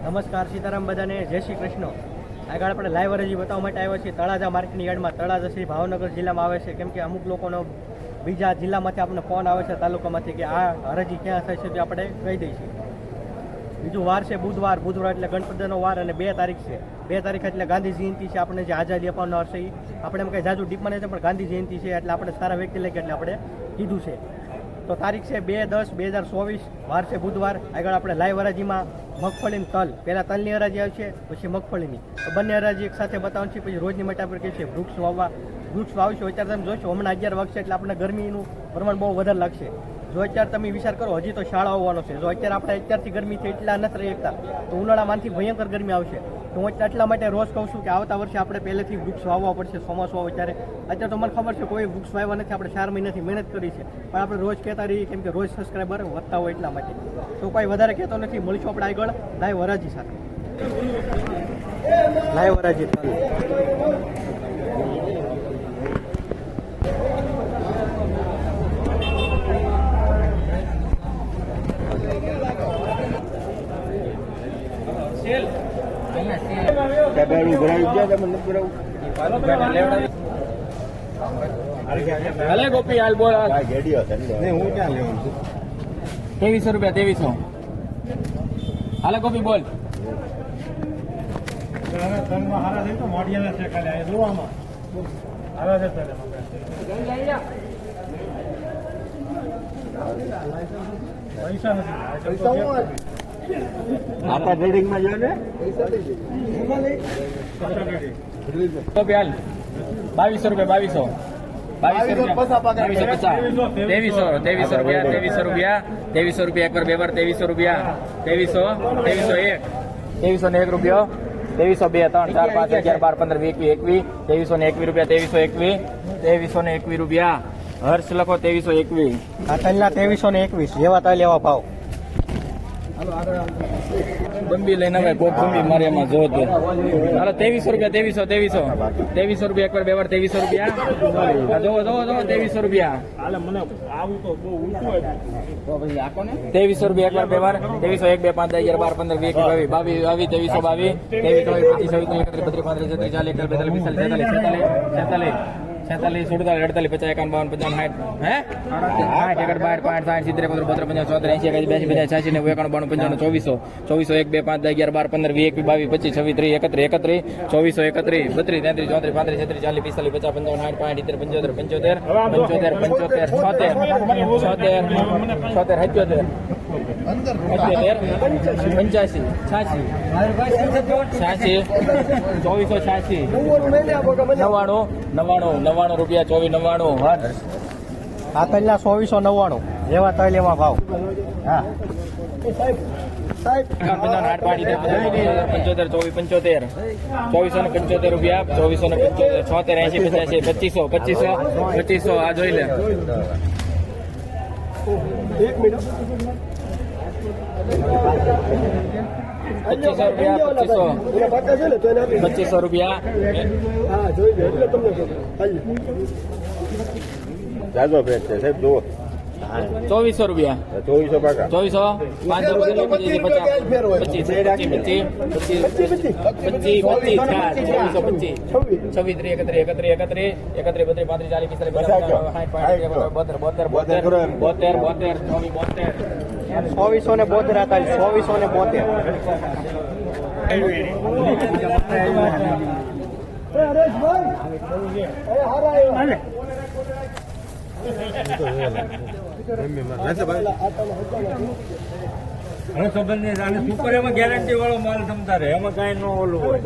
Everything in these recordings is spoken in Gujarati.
નમસ્કાર સીતારામ બધાને, જય શ્રી કૃષ્ણ. આગળ આપણે લાઈવ અરજી બતાવવા માટે આવ્યા છીએ. તળાજા માર્કેટની યાર્ડમાં તળાજા શ્રી ભાવનગર જિલ્લામાં આવે છે. કેમ કે અમુક લોકોનો બીજા જિલ્લામાંથી આપણને ફોન આવે છે તાલુકામાંથી કે આ અરજી ક્યાં થાય છે તે આપણે કહી દઈશું. બીજું વાર છે બુધવાર. બુધવાર એટલે ગણપતિનો વાર અને બે તારીખ છે. બે તારીખ એટલે ગાંધી જયંતિ છે આપણે જે આઝાદી અપાવવાનો હશે આપણે એમ કંઈ જાજુ ડીપમાં છે પણ ગાંધી જયંતિ છે એટલે આપણે સારા વ્યક્તિ લઈ એટલે આપણે કીધું છે. તો તારીખ છે બે દસ બે હજાર ચોવીસ, વાર છે બુધવાર. આગળ આપણે લાઈવ હરાજીમાં મગફળીની તલ. પહેલાં તલની હરાજી આવશે, પછી મગફળીની. બંને હરાજી એક સાથે બતાવવાનું છે, પછી રોજની માટે આપણે કહીએ વૃક્ષ વાવવા. વૃક્ષ વાવશો અત્યારે તમે જોશો, હમણાં અગિયાર વાગશે એટલે આપણને ગરમીનું પ્રમાણ બહુ વધારે લાગશે. જો અત્યારે તમે વિચાર કરો, હજી તો શાળા આવવાનો છે. જો અત્યારે આપણે અત્યારથી ગરમી છે એટલા નથી રહી શકતા તો ઉનાળામાંથી ભયંકર ગરમી આવશે. તો હું એટલા માટે રોજ કહું છું કે આવતા વર્ષે આપણે પહેલેથી વૃક્ષ વાવવા પડશે ચોમાસું આવે ત્યારે. અત્યારે તો મને ખબર છે કોઈ વૃક્ષ વાવ્યા નથી, આપણે ચાર મહિનાથી મહેનત કરી છે. પણ આપણે રોજ કહેતા રહીએ કેમ કે રોજ સબસ્ક્રાઈબર વધતા હોય એટલા માટે. તો કોઈ વધારે કહેતો નથી, મળીશું આપણે આગળ. લાઈવ વરાજી સાથે. લાઈવ હરાજી ડબાનું ભરાવી ગયા તમે નથી ભરાવું ભલે ગોપી હાલ બોલ. આ ઘેડીઓ નહીં હું ક્યાં લેવું છું? ત્રેવીસો રૂપિયા ત્રેવીસો. હાલે ગોપી બોલ. આટા ટ્રેડિંગમાં પૈસા ને ગોપી હાલ બાવીસો રૂપિયા ને બાવીસો રૂપિયા. બાવીસો પચાસ ત્રેવીસો ત્રેવીસો રૂપિયા ત્રેવીસો રૂપિયા. ત્રેવીસો રૂપિયા એક વાર બે વાર ત્રેવીસો રૂપિયા. ત્રેવીસો ત્રેવીસો એક. ત્રેવીસો ને એક રૂપિયો. ત્રેવીસો બે ત્રણ ચાર પાંચ અગિયાર બાર પંદર એકવી એકવીસ ત્રેવીસો ને એકવીસ રૂપિયા ત્રેવીસો એકવીસ. ત્રેવીસો ને એકવીસ રૂપિયા. હર્ષ લખો ત્રેવીસો એકવીસ. આ તલના ત્રેવીસો ને એકવીસ જેવા તલ એવા ભાવ. બંબી લઈને આવે કોક બંબી મારે એમાં જો તો. હાલો, ત્રેવીસો રૂપિયા, ત્રેવીસો ત્રેવીસો. ત્રેવીસો રૂપિયા, એકવાર, બે વાર ત્રેવીસો રૂપિયા. જોવો જોવો જોવો ત્રેવીસો રૂપિયા. ત્રેવીસો રૂપિયા, એકવાર, બે વાર. ત્રેવીસો, એક, બે, પાંચ અગિયાર, બાર, પંદર, વીસ બાવીસ બાવીસ બાવીસ, ત્રેવીસો, બાવીસ. ત્રેવીસ, ચોવીસ, પચીસ એકત્રીસ બત્રીસ પાંત્રીસ ચાલીસ એકતાલીસ પિસ્તાલીસ છેતાલીસ છેતાલીસ. છેતાલીસ સુડતાલીસ અડતાલીસ પચાસ એકાવન બાવન પંચાવન સાઠ હે સાઠ એકડ બાર પાંચ સાઠ સિત્તેર પંદર પંદર પંચાવન ચોતેર એસી એકાસી બેસી પચાસ છ્યાસી નેવું એકાણું બાણું પંચાવન ચોવીસો ચોવીસો એક બે પાંચ અગિયાર બાર પંદર વીસ એકવીસ બાવીસ પચીસ છવ્વીસ ત્રીસ એકત્રીસ એકત્રીસ ચોવીસો એકત્રીસ બત્રીસ તેત્રીસ ચોત્રીસ પાંત્રીસ છત્રીસ ચાલીસ પિસ્તાલીસ પચાસ પંચાવન સાઠ પાંચ ઇત્તેર પંચોતેર પંચોતેર પંચોતેર પંચોતેર છોતેર છોતેર છોતેર સત્યોતેર પંચ્યાસી છ્યાસી. છ્યાસી ચોવીસો છ્યાસી. નવ્વાણું નવ્વાણું નવ્વાણું રૂપિયા ચોવીસ નવ્વાણું. આ તલના ચોવીસો નવ્વાણું. જેવા તલ એવા ભાવ. હા. પંચોતેર ચોવીસ પંચોતેર. ચોવીસો ને પંચોતેર રૂપિયા ચોવીસો ને પંચોતેર છોતેર એસી પચાસી પચીસો પચીસો પચીસો. આ જોઈ લે. પચીસો રૂપિયા પચીસો. પચીસો રૂપિયા. જાજો ભેટ છે સાહેબ જુઓ. ચોવીસો રૂપિયા ચોવીસો પાકા ચોવીસો પાંચસો રૂપિયા પચીસ પચાસ પચીસ પચીસ પચીસ પચીસ પચીસ પચીસ ચોવીસો પચીસ છવ્વીસ ત્રીસ એકત્રીસ એકત્રીસ એકત્રીસ એકત્રીસ બત્રીસ પાંત્રીસ ચાલીસ પિસ્તાલીસ પચાસ સાઠ પાંચ બોતેર બોતેર બોતેર બોતેર બોતેર ચોવીસ બોતેર ચોવીસો ને બોતેર આ તલ ચોવીસો ને બોતેર હવે ખબર નહીં આને સુપર એમાં ગેરંટી વાળો માલ તમતા રહે. એમાં કાંઈ ન ઓલું હોય.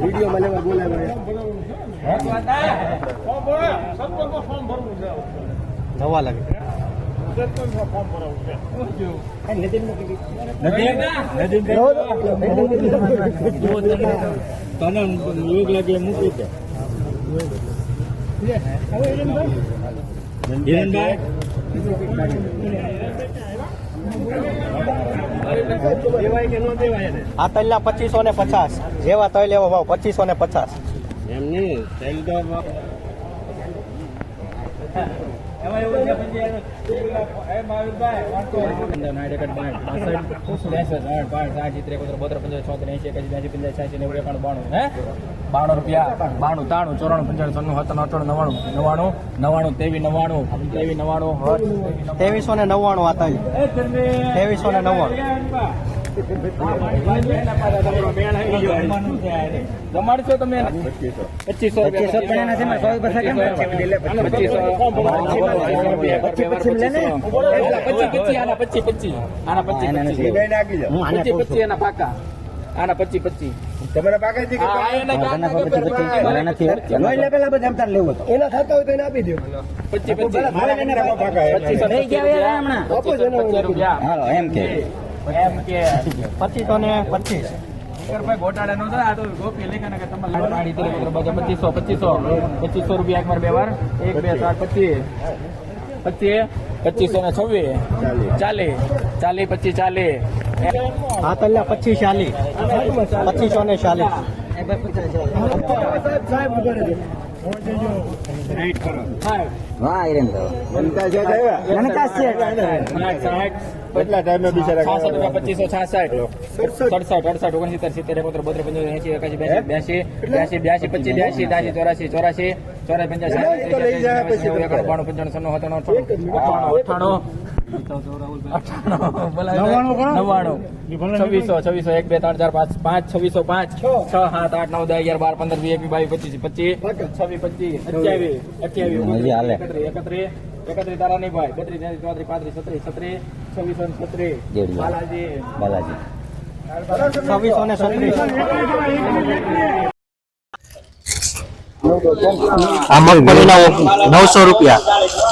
વિડીયોમાં લેવા બોલાવે નવા લાગે. નદી? નદી તને યોગ લાગે મૂકી દે. આ તલના પચીસો ને પચાસ. જેવા તલ એવા ભાવ પચીસો ને પચાસ. એમ બાણું. બાણું રૂપિયા બાણું તાણું ચોરાણું પંચાણું છન્નું સત્તાણું અઠાણું નવ્વાણું નવાણું નવાણું તેવી નવ્વાણું તેવી નવાણું હઠ ત્રેવીસો ને નવ્વાણું તમે ત્રેવીસો ને નવ્વાણું. જમાડશો તમે પચીસો પચીસો પણ એના છે પચીસો પચીસ પચીસ આના પચીસ પચીસ પચીસ પાકા. આના પચીસ પચીસ તમારા પાકે છે કે આ એના કાકા પચીસ એટલે પેલા બધા એમ તાર હતો એના થતા હોય તો એને આપી દો પચીસ પચીસ મારે એને રાખવા પાકા એમ. પચીસો પચીસ પચીસ રૂપિયા. હાલો એમ કે. એમ કે પચીસો ને પચીસ. પચીસો પચીસો. પચીસો રૂપિયા એક વાર બે વાર. એક બે સાત પચીસ. પચીસ. પચીસો ને છવ્વીસ. ચાલીસ. ચાલીસ. પચીસ ચાલીસ. હા તલ પચીસ ચાલીસ. પચીસો ને ચાલીસ. હા એમ તો મનતા છે કેટલા ટાઈમે બિચારા છાસઠ રૂપિયા પચીસો છાસઠ સડસઠ અડસઠ ઓગણસિત્તેર સિત્તેર એકોતેર બોતેર પંચોતેર એસી એકાસી બ્યાસી બ્યાસી બ્યાસી પચીસ બ્યાસી ત્યાસી ચોરાસી ચોરાસી ચોરાસી એકાણું, બાણું પંચાણું છન્નું સત્તાણું નવ્વાણું છવ્વીસો છવ્વીસો એક બે ત્રણ ચાર પાંચ પાંચ છવ્વીસો પાંચ છ સાત આઠ નવ દસ અગિયાર બાર પંદર વીસ એકવીસ બાવીસ પચીસ પચીસ છવ્વીસ પચીસ અઠ્યાવીસ અઠ્યાવીસ એકત્રીસ એકત્રીસ એકત્રીસ તારા નહીં ભાઈ બત્રીસ તેત્રીસ ચોત્રીસ પાંત્રીસ છત્રીસ છત્રીસ છવ્વીસો ને છત્રીસ બાલાજી. છવ્વીસો ને છત્રીસ. આ મગફળીના નવસો રૂપિયા.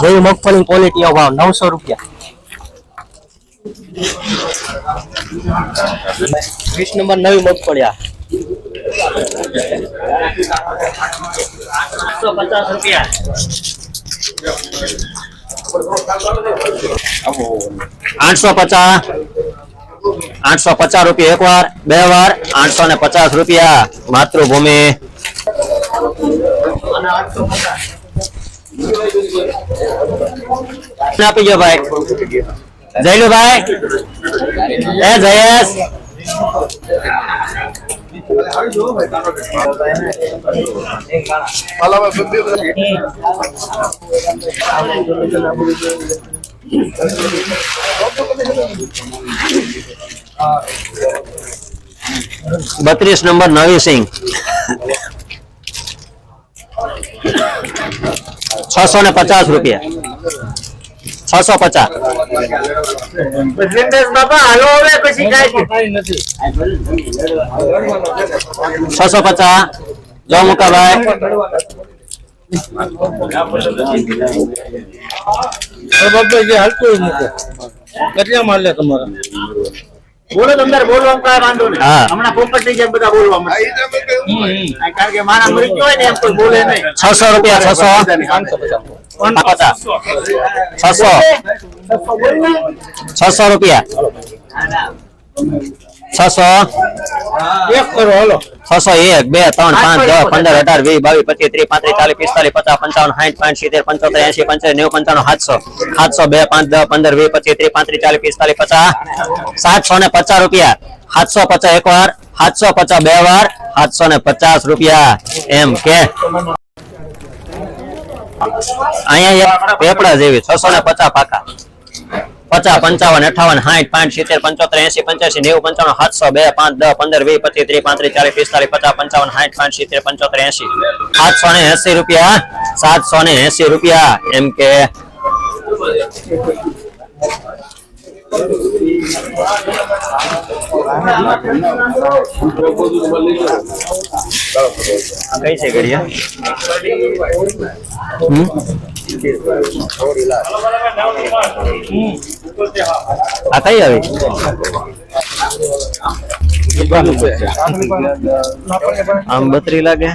જેવી મગફળી ક્વોલિટી ભાવ નવસો રૂપિયા. વીસ નંબર નવી મગફળી આ પચાસ રૂપિયા. આઠસો પચાસ. આઠસો પચાસ રૂપિયા એક વાર બે વાર આઠસો ને પચાસ રૂપિયા માતૃભૂમિ. આપી ગયો ભાઈ. જયલુભાઈ એ જયેશ બત્રીસ નંબર નવી સિંહ છસો ને પચાસ રૂપિયા છસો પચાસ. છસો પચાસ. જો મુકાભાઈ કેટલા માલ લે તમારા? બોલો અંદર બોલવા કાંઈ વાંધો નહીં. હા. હમણાં પોપટ થઈ જાય બધા બોલવા કારણ કે મારા મૃત્યુ હોય ને એમ કોઈ બોલે નહીં. છસો રૂપિયા છસો. છસો. છસો રૂપિયા. છસો. એક કરો હાલો. છસો એક બે ત્રણ પાંચ દસ પંદર અઢાર વીસ બાવીસ પચીસ ત્રીસ પાંત્રીસ ચાલીસ પિસ્તાલીસ પચાસ પંચાવન સાઠ પાંચ સિત્તેર પંચોતેર એસી પંચાયત નેવું પંચાણું સાતસો. સાતસો બે પાંચ દસ પંદર વીસ પચીસ ત્રીસ પાંત્રીસ ચાલીસ પિસ્તાલીસ પચાસ. સાતસો ને પચાસ રૂપિયા. સાતસો પચાસ એક વાર. સાતસો પચાસ બે વાર. સાતસો ને પચાસ રૂપિયા. એમ કે. અહીંયા એક પેપડા જેવી, છસો ને પચાસ પાકા. પચાસ, પંચાવન, અઠાવન, સાઠ, પાંચ, સિત્તેર, પંચોતેર, એસી, પંચ્યાસી, નેવું પંચાવન સાતસો, બે, પાંચ, દસ, પંદર, વીસ, પચીસ, ત્રીસ, પાંત્રીસ, ચાલીસ, પિસ્તાલીસ, પચાસ, પંચાવન, સાઠ, પાંચ, સિત્તેર, પંચોતેર, એસી. સાતસો ને એસી રૂપિયા, સાતસો ને એસી રૂપિયા, એમ કે કઈ છે ઘડિયા? આ કઈ આવી? આમ બત્રી લાગે?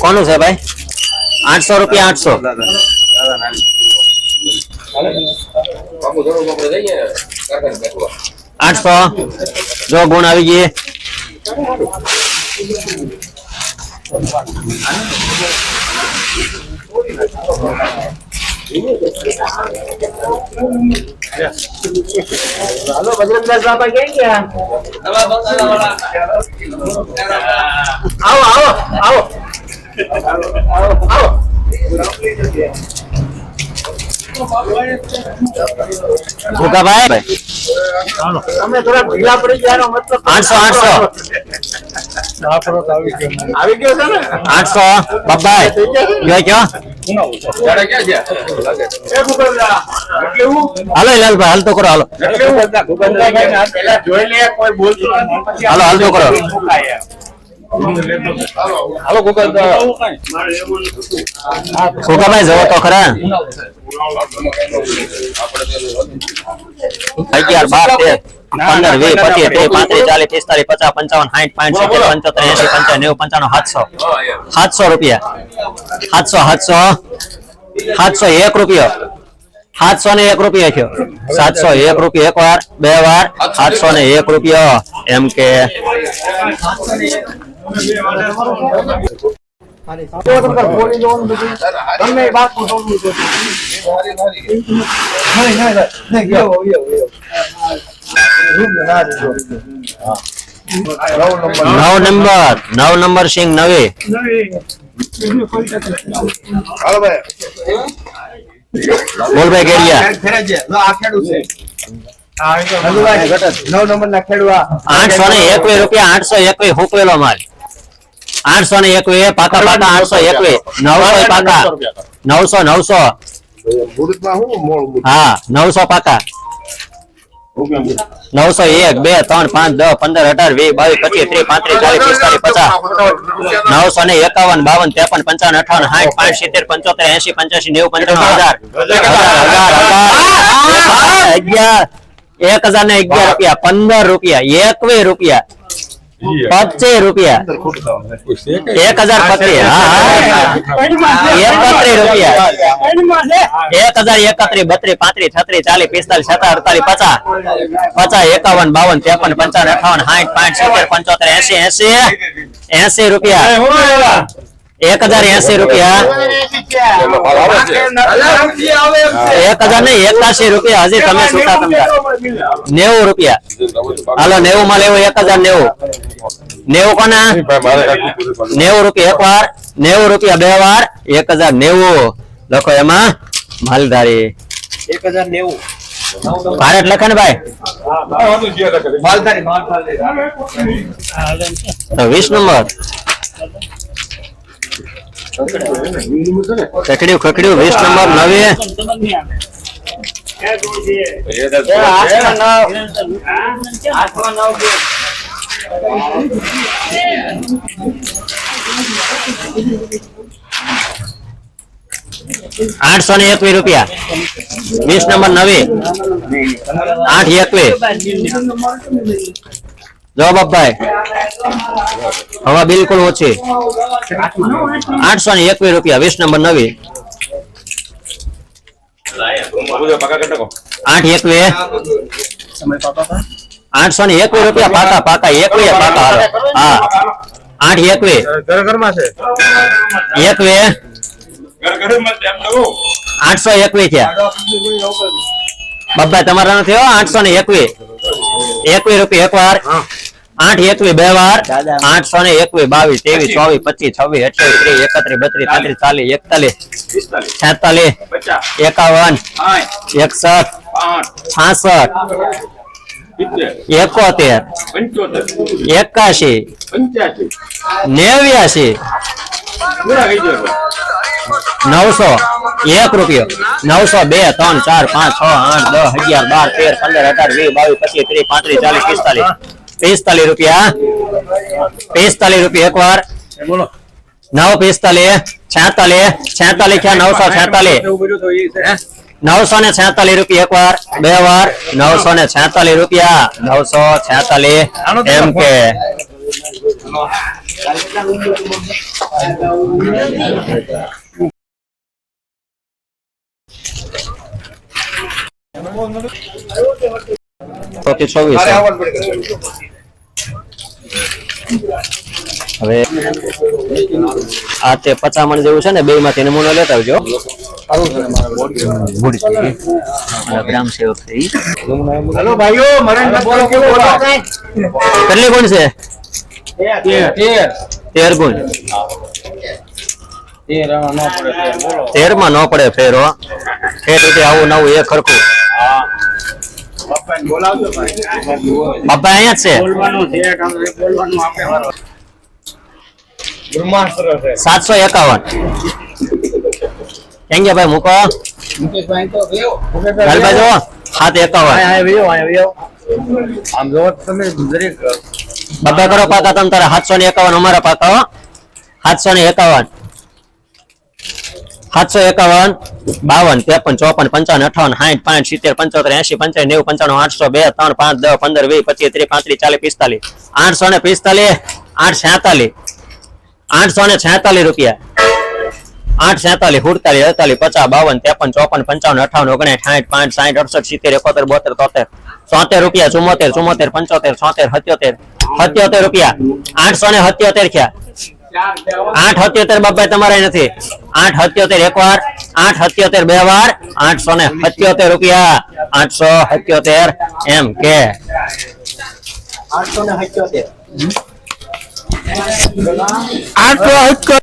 કોનું છે ભાઈ? આઠસો રૂપિયા આઠસો. આઠસો. જો ગુણ આવી ગઈ. હાલો બજરંગદાસ બાપા ક્યાં ગયા? આવો આવો. આવો આવો. ભૂકાભાઈ તમે થોડા ઢીલા પડી ગયા મતલબ આઠસો આઠસો. આવી ગયો છે ને? આઠસો બાબાઈ કયો કયો એ ભૂપેન્દ્રા, એટલું હાલો લાલભાઈ હાલ તો કરો હાલો. પેલા જોઈ લે કોઈ બોલતું નથી. પછી હાલો હાલ તો કરો. હાલો કોકાભાઈ જવો તો ખરા. અગિયાર બાર તેર પંદર વીસ પચીસ ત્રીસ પાંત્રીસ ચાલીસ પિસ્તાલીસ પચાસ પંચાવન સાઠ પાંચ સિત્તેર પંચોતેર એસી પંચાવન નેવું પંચાણું સાતસો. સાતસો રૂપિયા. સાતસો સાતસો. સાતસો એક રૂપિયો. સાતસો ને એક રૂપિયો થયો. સાતસો એક રૂપિયો એક વાર બે વાર. સાતસો ને એક રૂપિયો. એમ કે નવ નંબર. નવ નંબર સિંગ નવી. બોલભાઈ કેડિયા આઠસો ને એકવીસ રૂપિયા આઠસો એકવીસ હુકવેલો માલ. આઠસો ને એકવીસ પાકા પાકા આઠસો એકવીસ. નવસો પાકા. નવસો નવસો? હા નવસો પાકા. નવસો એક બે ત્રણ પાંચ દસ પંદર અઢાર વીસ બાવીસ પચીસ ત્રીસ પાંત્રીસ ચાલીસ પિસ્તાલીસ પચાસ. નવસો ને એકાવન બાવન ત્રેપન પંચાવન અઠાવન સાઠ પાંચ સિત્તેર પંચોતેર એસી પંચ્યાસી નેવું પંચાવન હજાર. હજાર હજાર એક હજાર ને અગિયાર રૂપિયા. પંદર રૂપિયા. એકવીસ રૂપિયા. પચીસ રૂપિયા. એક હજાર પચીસ હા હા. એકત્રીસ રૂપિયા. એક હજાર એકત્રીસ બત્રીસ પાંત્રીસ છત્રીસ ચાલીસ પિસ્તાલીસ સત્તર અડતાલીસ પચાસ. પચાસ એકાવન બાવન ત્રેપન પંચાવન અઠાવન સાઠ પાંચ સિત્તેર પંચોતેર એસી એસી. એસી રૂપિયા. એક હજાર એસી રૂપિયા એક હજાર નહીં એકાશી રૂપિયા હજી તમે સુતા તમતા નેવું રૂપિયા હાલો નેવું માં લેવું એક હજાર નેવું નેવું કોના નેવું રૂપિયા એક વાર નેવું રૂપિયા બે વાર એક હજાર નેવું લખો એમાં માલધારી એક હજાર નેવું ભારત લખે ને ભાઈ વીસ નંબર ખકડ્યું ખકડ્યું. વીસ નંબર નવી આઠસો ને એકવીસ રૂપિયા. વીસ નંબર નવી. આઠ એકવીસ. જો આપભાઈ. હવા બિલકુલ ઓછી. આઠસો ને એકવીસ રૂપિયા, વીસ નંબર નવી. આઠ એકવીસ. આઠસો ને એકવીસ રૂપિયા પાકા પાકા, એકવીસ પાકા હા. આઠ એકવીસ. એકવીસ. આઠસો એકવીસ થયા. બાબા તમારા નથી આઠસો ને એકવીસ. એકવીસ રૂપિયા એક વાર આઠ એકવીસ બે વાર. આઠસો ને એકવી બાવીસ ત્રેવીસ ચોવીસ પચીસ છવ્વીસ અઠ્યાવીસ ત્રીસ એકત્રીસ બત્રીસ પાંત્રીસ ચાલીસ એકતાલીસ છેતાલીસ એકાવન એકસઠ છાસઠ એકોતેર એકાશી નેવ્યાશી નવસો એક રૂપિયો. નવસો બે ત્રણ ચાર પાંચ છ આઠ દસ અગિયાર બાર તેર પંદર અઢાર વીસ બાવીસ પચીસ ત્રીસ પાંત્રીસ ચાલીસ પિસ્તાલીસ. પિસ્તાલીસ રૂપિયા પિસ્તાલીસ રૂપિયા એક વાર નવ પિસ્તાલીસ છેતાલીસ છેતાલીસ થયા નવસો છેતાલીસ નવસો ને છેતાલીસ રૂપિયા એક વાર બે વાર નવસો ને છેતાલીસ રૂપિયા નવસો છેતાલીસ એમ કે તો કે છવ્વીસ હવે આ તે પચામણ જેવું છે ને બે માંથી નમૂનો લેતા આવજો. ગ્રામ સેવક હેલો ભાઈઓ કેટલી ગુણ છે? તેર. ગુણ તેરમાં ન પડે ફેરો ઠેઠ ઉઠે આવું નવું એ ખરખું. બાપા અહીંયા જ છે? સાતસો એકાવન. કેમ કે ભાઈ મૂકો? ચાલ બાજુ? સાત એકાવન. આમ જો તમે દરેક બાપા કરો પાકા તમ તારા સાતસો ને એકાવન અમારા પાકા હો. સાતસો ને એકાવન. સાતસો એકાવન, બાવન, ત્રેપન, ચોપન, પંચાવન, અઠાવન, સાઠ, પાંચ, સિત્તેર, પંચોતેર એસી પંચાવન, નેવું પંચાણું આઠસો બે, ત્રણ, પાંચ, દસ, પંદર, વીસ, પચીસ, ત્રીસ, પાંત્રીસ, ચાલીસ, પિસ્તાલીસ, આઠસો ને પિસ્તાલીસ આઠ છેતાલીસ, આઠસો ને છેતાલીસ રૂપિયા. આઠ સેતાલીસ સુડતાલીસ, અડતાલીસ, પચાસ, બાવન, ત્રેપન, ચોપન, પંચાવન, અઠાવન ઓગણીસ સાઠ, પાંચ, સાઠ, અડસઠ, સિત્તેર, એકોતેર, બોતેર, તોતેર સોતેર રૂપિયા, ચુમ્મોતેર ચુમ્મોતેર, પંચોતેર, છોતેર, સત્યોતેર સત્યોતેર રૂપિયા. આઠસો ને સત્યોતેર થયા. આઠ સત્યોતેર બાપાઈ તમારે નથી. આઠ સત્યોતેર એક વાર આઠ સત્યોતેર બે વાર આઠસો ને સત્યોતેર રૂપિયા આઠસો સત્યોતેર એમ કે. આઠસો ને સત્યોતેર. આઠસો